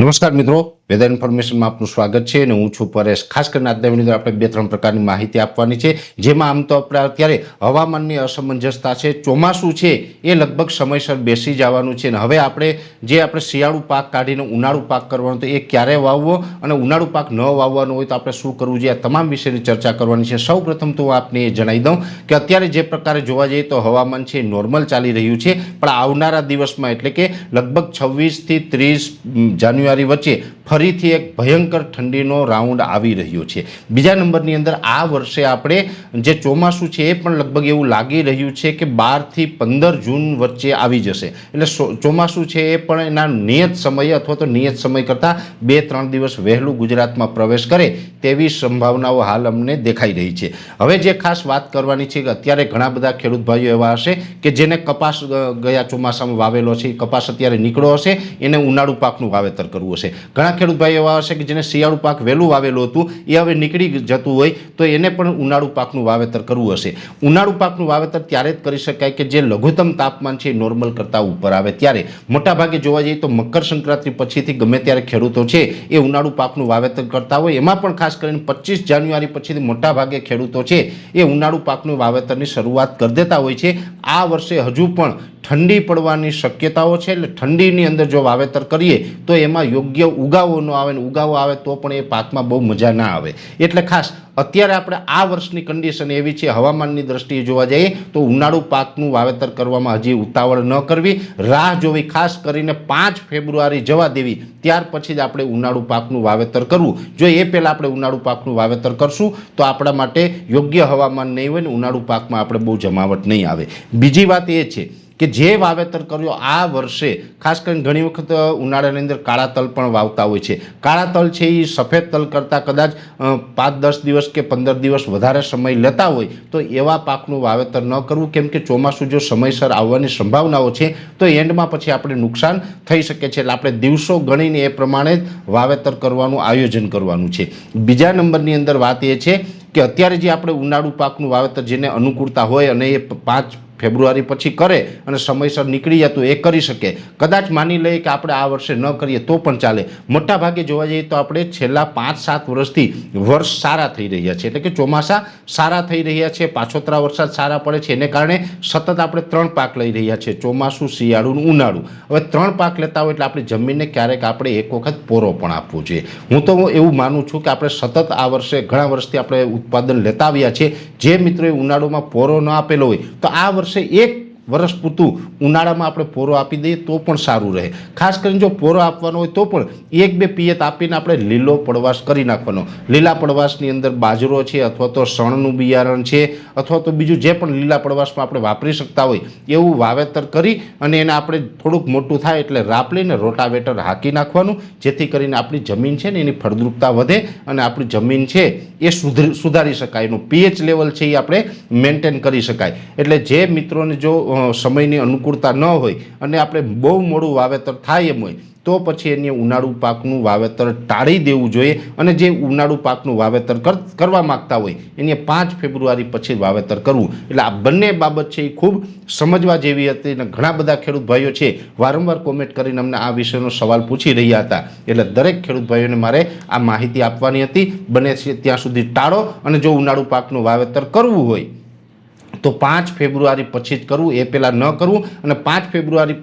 નમસ્કાર મિત્રો. વેધર ઇન્ફોર્મેશનમાં આપનું સ્વાગત છે અને હું છું પરેશ. ખાસ કરીને આજના વીડિયો આપણે બે ત્રણ પ્રકારની માહિતી આપવાની છે. જેમાં આમ તો આપણે અત્યારે હવામાનની અસમંજસતા છે, ચોમાસું છે, એ લગભગ સમયસર બેસી જવાનું છે. અને હવે આપણે જે આપણે શિયાળુ પાક કાઢીને ઉનાળુ પાક કરવાનો તો એ ક્યારે વાવવો અને ઉનાળુ પાક ન વાવવાનો હોય તો આપણે શું કરવું જોઈએ, આ તમામ વિષયની ચર્ચા કરવાની છે. સૌ પ્રથમ તો હું આપને એ જણાવી દઉં કે અત્યારે જે પ્રકારે જોવા જઈએ તો હવામાન છે, નોર્મલ ચાલી રહ્યું છે. પણ આવનારા દિવસમાં એટલે કે લગભગ છવ્વીસથી ત્રીસ જાન્યુઆરી વચ્ચે ફરીથી એક ભયંકર ઠંડીનો રાઉન્ડ આવી રહ્યો છે. બીજા નંબરની અંદર આ વર્ષે આપણે જે ચોમાસું છે એ પણ લગભગ એવું લાગી રહ્યું છે કે બારથી પંદર જૂન વચ્ચે આવી જશે. એટલે ચોમાસું છે એ પણ એના નિયત સમયે અથવા તો નિયત સમય કરતાં બે ત્રણ દિવસ વહેલું ગુજરાતમાં પ્રવેશ કરે તેવી સંભાવનાઓ હાલ અમને દેખાઈ રહી છે. હવે જે ખાસ વાત કરવાની છે કે અત્યારે ઘણા બધા ખેડૂત ભાઈઓ એવા હશે કે જેને કપાસ ગયા ચોમાસામાં વાવેલો છે, કપાસ અત્યારે નીકળ્યો હશે, એને ઉનાળુ પાકનું વાવેતર કરવું હશે. ઘણા ખેડૂત ભાઈ એવા હશે કે જેને શિયાળુ પાક વહેલું વાવેલું હતું, એ હવે નીકળી જતું હોય, તો એને પણ ઉનાળુ પાકનું વાવેતર કરવું હશે. ઉનાળુ પાકનું વાવેતર ત્યારે જ કરી શકાય કે જે લઘુત્તમ તાપમાન છે એ નોર્મલ કરતાં ઉપર આવે. ત્યારે મોટાભાગે જોવા જઈએ તો મકર સંક્રાંતિ પછીથી ગમે ત્યારે ખેડૂતો છે એ ઉનાળુ પાકનું વાવેતર કરતા હોય. એમાં પણ ખાસ કરીને પચીસ જાન્યુઆરી પછીથી મોટાભાગે ખેડૂતો છે એ ઉનાળુ પાકનું વાવેતરની શરૂઆત કરી દેતા હોય છે. આ વર્ષે હજુ પણ ઠંડી પડવાની શક્યતાઓ છે, એટલે ઠંડીની અંદર જો વાવેતર કરીએ, તો એમાં યોગ્ય ઉગાવો ન આવે ને ઉગાવો આવે તો પણ એ પાકમાં બહુ મજા ના આવે. એટલે ખાસ, અત્યારે આપણે આ વર્ષની કન્ડિશન એવી છે, હવામાનની દ્રષ્ટિએ જોવા જઈએ, તો ઉનાળુ પાકનું વાવેતર કરવામાં હજી ઉતાવળ ન કરવી. રાહ જોવી ખાસ કરીને પાંચ ફેબ્રુઆરી જવા દેવી, ત્યાર પછી જ આપણે ઉનાળુ પાકનું વાવેતર કરવું. જો એ પહેલાં આપણે ઉનાળુ પાકનું વાવેતર કરશું, તો આપણા માટે યોગ્ય હવામાન નહીં હોય ને ઉનાળુ પાકમાં આપણે બહુ જમાવટ નહીં આવે. બીજી વાત એ છે કે જે વાવેતર કર્યો આ વર્ષે, ખાસ કરીને ઘણી વખત ઉનાળાની અંદર કાળા તલ પણ વાવતા હોય છે. કાળા તલ છે એ સફેદ તલ કરતાં કદાચ પાંચ, દસ દિવસ કે પંદર દિવસ વધારે સમય લેતા હોય, તો એવા પાકનું વાવેતર ન કરવું, કેમ કે ચોમાસું જો સમયસર આવવાની સંભાવનાઓ છે, તો એન્ડમાં પછી આપણે નુકસાન થઈ શકે છે. એટલે આપણે દિવસો ગણીને એ પ્રમાણે જ વાવેતર કરવાનું, આયોજન કરવાનું છે. બીજા નંબરની અંદર વાત એ છે કે અત્યારે જે આપણે ઉનાળુ પાકનું વાવેતર જેને અનુકૂળતા હોય અને એ પાંચ ફેબ્રુઆરી પછી કરે અને સમયસર નીકળી જતું એ કરી શકે. કદાચ માની લઈએ કે આપણે આ વર્ષે ન કરીએ તો પણ ચાલે. મોટા ભાગે જોવા જઈએ તો આપણે છેલ્લા પાંચ સાત વર્ષથી વર્ષ સારા થઈ રહ્યા છે. એટલે કે ચોમાસા સારા થઈ રહ્યા છે, પાછોતરા વરસાદ સારા પડે છે. એને કારણે સતત આપણે ત્રણ પાક લઈ રહ્યા છે. ચોમાસું, શિયાળું ઉનાળું. હવે ત્રણ પાક લેતા હોય એટલે આપણી જમીનને ક્યારેક આપણે એક વખત પોરો પણ આપવો જોઈએ. હું તો એવું માનું છું કે આપણે સતત આ વર્ષે ઘણા વર્ષથી આપણે ઉત્પાદન લેતા આવ્યા છે. જે મિત્રોએ ઉનાળુમાં પોરો ન આપેલો હોય તો આ વર્ષે એક વર્ષ પૂરતું ઉનાળામાં આપણે પોરો આપી દઈએ તો પણ સારું રહે. ખાસ કરીને જો પોરો આપવાનો હોય તો પણ એક બે પિયત આપીને આપણે લીલો પડવાશ કરી નાખવાનો. લીલા પડવાશની અંદર બાજરો છે અથવા તો શણનું બિયારણ છે અથવા તો બીજું જે પણ લીલા પડવાશમાં આપણે વાપરી શકતા હોય એવું વાવેતર કરી અને એને આપણે થોડુંક મોટું થાય એટલે રાપલીને રોટાવેટર હાંકી નાખવાનું. જેથી કરીને આપણી જમીન છે ને એની ફળદ્રુપતા વધે અને આપણી જમીન છે એ સુધરી શકાય. એનું પીએચ લેવલ છે એ આપણે મેન્ટેન કરી શકાય. એટલે જે મિત્રોને જો સમયની અનુકૂળતા ન હોય અને આપણે બહુ મોડું વાવેતર થાય એમ હોય, તો પછી એને ઉનાળુ પાકનું વાવેતર ટાળી દેવું જોઈએ અને જે ઉનાળુ પાકનું વાવેતર કર- કરવા માગતા હોય એને પાંચ ફેબ્રુઆરી પછી વાવેતર કરવું. એટલે આ બંને બાબત છે એ ખૂબ સમજવા જેવી હતી અને ઘણા બધા ખેડૂત ભાઈઓ છે, વારંવાર કોમેન્ટ કરીને અમને આ વિષયનો સવાલ પૂછી રહ્યા હતા. એટલે દરેક ખેડૂત ભાઈઓને મારે આ માહિતી આપવાની હતી. બને છે ત્યાં સુધી ટાળો અને જો ઉનાળુ પાકનું વાવેતર કરવું હોય તો પાંચ ફેબ્રુઆરી પછી જ કરવું, એ પહેલાં ન કરવું અને પાંચ ફેબ્રુઆરી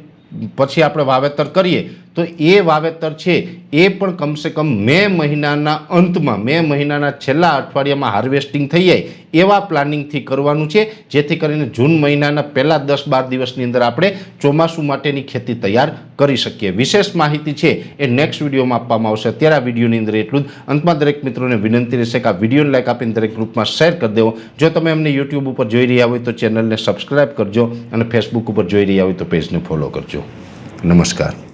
પછી આપણે વાવેતર કરીએ. તો એ વાવેતર છે, એ પણ કમસે કમ મે મહિનાના અંતમાં, મે મહિનાના છેલ્લા અઠવાડિયામાં હાર્વેસ્ટિંગ થઈ જાય એવા પ્લાનિંગથી કરવાનું છે, જેથી કરીને જૂન મહિનાના પહેલાં દસ બાર દિવસની અંદર આપણે ચોમાસું માટેની ખેતી તૈયાર કરી શકીએ. વિશેષ માહિતી છે એ નેક્સ્ટ વિડીયોમાં આપવામાં આવશે. અત્યારે આ વિડીયોની અંદર એટલું જ. અંતમાં દરેક મિત્રોને વિનંતી રહેશે કે આ વિડીયોને લાઈક આપીને દરેક ગ્રુપમાં શેર કરી દેવો. જો તમે અમને યુટ્યુબ ઉપર જોઈ રહ્યા હોય તો ચેનલને સબસ્ક્રાઈબ કરજો અને ફેસબુક ઉપર જોઈ રહ્યા હોય તો પેજને ફોલો કરજો. નમસ્કાર.